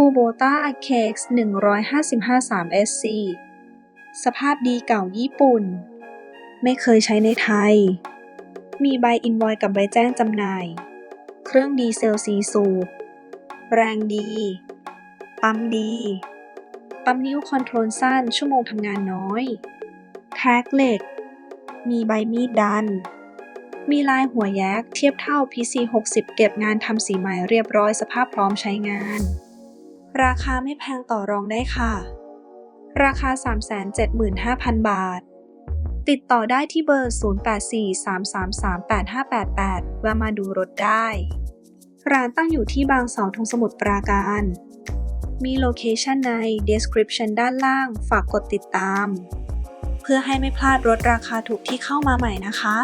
Kubota Akex 155 3SC สภาพดีเก่าญี่ปุ่น ไม่เคยใช้ในไทย มีใบอินวอยกับใบแจ้งจำหน่าย เครื่องดีเซลซีสูบ แรงดี ปั๊มดี ปั๊มนิ้วคอนโทรลสั้นชั่วโมงทำงานน้อย แท็กเหล็ก มีใบมีดดัน มีลายหัวแยกเทียบเท่า PC 60 เก็บงานทำสีใหม่เรียบร้อยสภาพพร้อมใช้งาน ราคาไม่แพงต่อรองได้ค่ะ ราคา 375,000 บาท ติดต่อได้ที่เบอร์ 0843338588 แวะมาดูรถได้ ร้านตั้งอยู่ที่บางเสาธงสมุทรปราการ มีโลเคชันใน description ด้านล่าง ฝากกดติดตาม เพื่อให้ไม่พลาดรถราคาถูกที่เข้ามาใหม่นะคะ